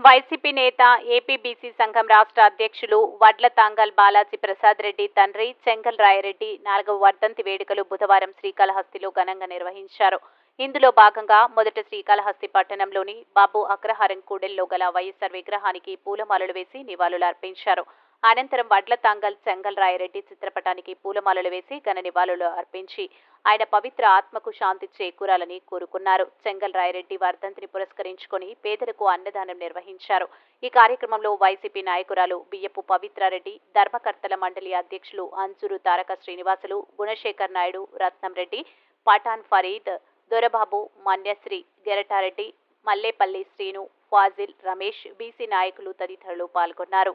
YCP నేత APBC సంఘం రాష్ట్ర అధ్యక్షులు వడ్ల తాంగల్ బాలాజీ ప్రసాద్ రెడ్డి తండ్రి చెంగల్ రాయరెడ్డి నాలుగవ వర్ధంతి వేడుకలు బుధవారం శ్రీకాళహస్తిలో ఘనంగా నిర్వహించారు. ఇందులో భాగంగా మొదట శ్రీకాళహస్తి పట్టణంలోని బాబు అగ్రహారం కూడెల్లో గల వైఎస్సార్ విగ్రహానికి పూలమాలలు వేసి నివాళులు అర్పించారు అనంతరం వడ్ల తాంగల్ చెంగల్ రాయరెడ్డి చిత్రపటానికి పూలమాలలు వేసి ఘన నివాళులు అర్పించి ఆయన పవిత్ర ఆత్మకు శాంతి చేకూరాలని కోరుకున్నారు. చెంగల్ రాయరెడ్డి వర్ధంతిని పురస్కరించుకొని పేదలకు అన్నదానం నిర్వహించారు. ఈ కార్యక్రమంలో వైసీపీ నాయకురాలు బియ్యపు పవిత్రారెడ్డి ధర్మకర్తల మండలి అధ్యక్షులు అంజూరు తారక శ్రీనివాసులు గుణశేఖర్ నాయుడు రత్నం రెడ్డి పఠాన్ ఫరీద్ దొరబాబు మన్యశ్రీ గెరటారెడ్డి మల్లేపల్లి శ్రీను ఫాజిల్ రమేష్ బీసీ నాయకులు తదితరులు పాల్గొన్నారు.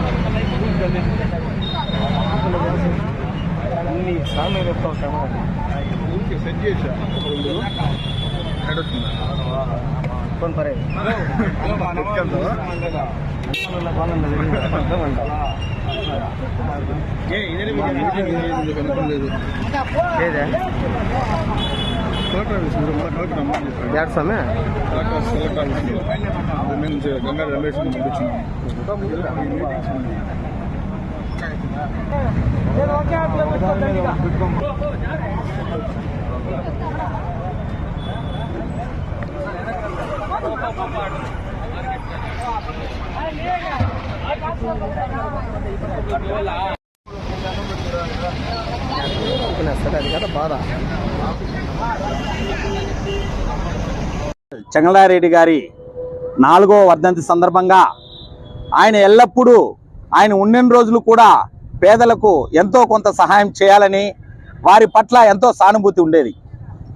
करने అన్ని సామే చెప్తావు కెమెరా ఊరికి సెట్ చేశా ఎక్కడొస్తుందా కొన్ని పర్లేదు ఏ ఇదే కనుక్కోలేదు లేదా కలెక్టర్ ఆఫీస్ మీరు మన కలెక్టర్ అమ్మాయి యాడ్ సమే కలెక్టర్ ఆఫీస్ కలెక్టర్ ఆఫీస్ మేము గంగా రమేష్ పంపించున్నాం సరే అది కదా బాధ చెంగళారెడ్డి గారి నాలుగో వర్ధంతి సందర్భంగా ఆయన ఎల్లప్పుడూ ఆయన ఉన్న రోజులు కూడా పేదలకు ఎంతో కొంత సహాయం చేయాలని వారి పట్ల ఎంతో సానుభూతి ఉండేది.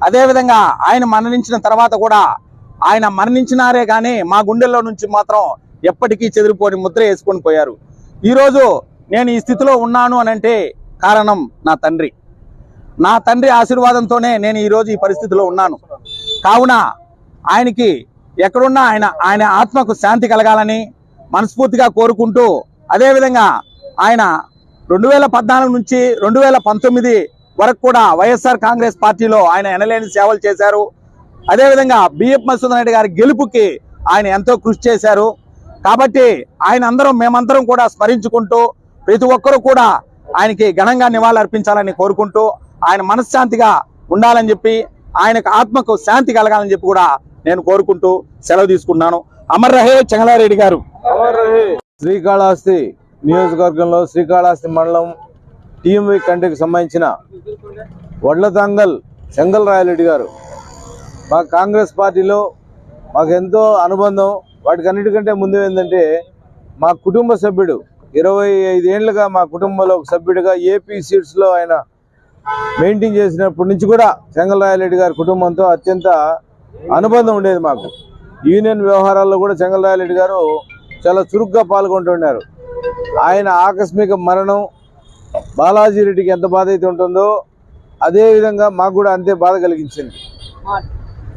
అదేవిధంగా ఆయన మరణించిన తర్వాత కూడా ఆయన మరణించినారే కానీ మా గుండెల్లో నుంచి మాత్రం ఎప్పటికీ చెదిరిపోని ముద్ర వేసుకొని పోయారు. ఈరోజు నేను ఈ స్థితిలో ఉన్నాను అనంటే కారణం నా తండ్రి. నా తండ్రి ఆశీర్వాదంతోనే నేను ఈరోజు ఈ పరిస్థితిలో ఉన్నాను. కావున ఆయనకి ఎక్కడున్నా ఆయన ఆయన ఆత్మకు శాంతి కలగాలని మనస్ఫూర్తిగా కోరుకుంటూ అదేవిధంగా ఆయన రెండు వేల పద్నాలుగు నుంచి రెండు వేల పంతొమ్మిది వరకు కూడా వైఎస్ఆర్ కాంగ్రెస్ పార్టీలో ఆయన ఎనలేని సేవలు చేశారు. అదేవిధంగా బిఎఫ్ మసూద్ రెడ్డి గారి గెలుపుకి ఆయన ఎంతో కృషి చేశారు. కాబట్టి ఆయన అందరం మేమందరం కూడా స్మరించుకుంటూ ప్రతి ఒక్కరూ కూడా ఆయనకి ఘనంగా నివాళులర్పించాలని కోరుకుంటూ ఆయన మనశ్శాంతిగా ఉండాలని చెప్పి ఆయనకు ఆత్మకు శాంతి కలగాలని చెప్పి కూడా నేను కోరుకుంటూ సెలవు తీసుకున్నాను అమర్ రహే చెంగలారెడ్డి గారు. శ్రీకాళహస్తి. నియోజకవర్గంలో శ్రీకాళహస్తి మండలం టీఎంవీ కంటికి సంబంధించిన వడ్లతంగల్ చెంగల్ రాయలరెడ్డి గారు. మా కాంగ్రెస్ పార్టీలో మాకు ఎంతో అనుబంధం. వాటికన్నిటికంటే ముందు ఏంటంటే మా కుటుంబ సభ్యుడు ఇరవై ఐదేళ్ళుగా మా కుటుంబంలో ఒక సభ్యుడిగా ఏపీ సీట్స్లో ఆయన మెయింటైన్ చేసినప్పటి నుంచి కూడా చెంగల్ రాయలరెడ్డి గారి కుటుంబంతో అత్యంత అనుబంధం ఉండేది మాకు. యూనియన్ వ్యవహారాల్లో కూడా చెంగల్ రాయలరెడ్డి గారు చాలా చురుగ్గా పాల్గొంటున్నారు ఆయన ఆకస్మిక మరణం బాలాజీ రెడ్డికి ఎంత బాధ అయితే ఉంటుందో అదేవిధంగా మాకు కూడా అంతే బాధ కలిగించింది.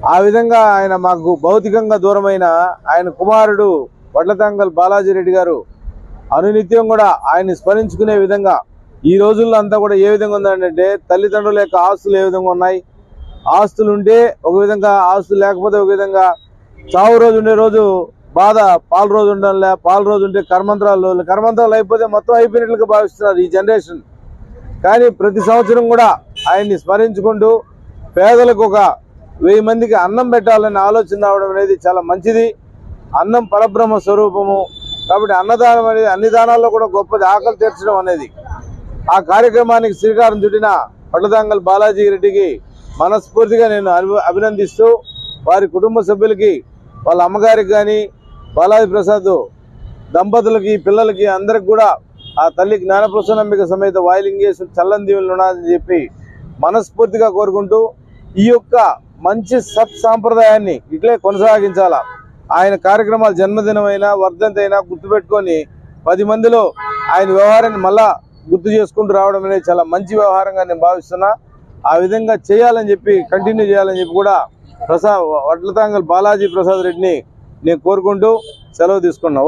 ఆ విధంగా ఆయన మాకు భౌతికంగా దూరమైన ఆయన కుమారుడు వడ్లతంగల్ బాలాజీ రెడ్డి గారు అనునిత్యం కూడా ఆయన్ని స్మరించుకునే విధంగా ఈ రోజుల్లో అంతా కూడా ఏ విధంగా ఉందంటే తల్లిదండ్రుల యొక్క ఆస్తులు ఏ విధంగా ఉన్నాయి? ఆస్తులు ఉంటే ఒక విధంగా ఆస్తులు లేకపోతే ఒక విధంగా చావు రోజు ఉండే రోజు బాధ పాల రోజు ఉండాలి పాల రోజు ఉంటే కర్మంతరాలు కర్మంతరాలు అయిపోతే మొత్తం అయిపోయినట్లుగా భావిస్తున్నారు ఈ జనరేషన్. కానీ ప్రతి సంవత్సరం కూడా ఆయన్ని స్మరించుకుంటూ పేదలకు ఒక వెయ్యి మందికి అన్నం పెట్టాలనే ఆలోచన రావడం అనేది చాలా మంచిది. అన్నం పరబ్రహ్మ స్వరూపము. కాబట్టి అన్నదానం అనేది అన్ని దానాల్లో కూడా గొప్పది. ఆకలి తీర్చడం అనేది. ఆ కార్యక్రమానికి శ్రీకారం చుట్టిన పట్టదాంగల్ బాలాజీ రెడ్డికి మనస్ఫూర్తిగా నేను అభి- అభినందిస్తూ వారి కుటుంబ సభ్యులకి వాళ్ళ అమ్మగారికి కానీ బాలాజీ ప్రసాద్ దంపతులకి పిల్లలకి అందరికి కూడా ఆ తల్లి జ్ఞానప్రసన్నంబిక సమేత వాయులింగేశ్వర చల్లని దీవులు ఉండాలని చెప్పి మనస్ఫూర్తిగా కోరుకుంటూ ఈ యొక్క మంచి సత్ సాంప్రదాయాన్ని ఇట్లే కొనసాగించాలా. ఆయన కార్యక్రమాలు జన్మదినమైనా వర్ధంతి అయినా గుర్తుపెట్టుకొని పది మందిలో ఆయన వ్యవహారాన్ని మళ్ళా గుర్తు చేసుకుంటూ రావడం అనేది చాలా మంచి వ్యవహారంగా నేను భావిస్తున్నా. ఆ విధంగా చేయాలని చెప్పి కంటిన్యూ చేయాలని చెప్పి కూడా ప్రసాద్ వడ్లతాంగల్ బాలాజీ ప్రసాద్ రెడ్డిని నేను కోరుకుంటూ సెలవు తీసుకున్నా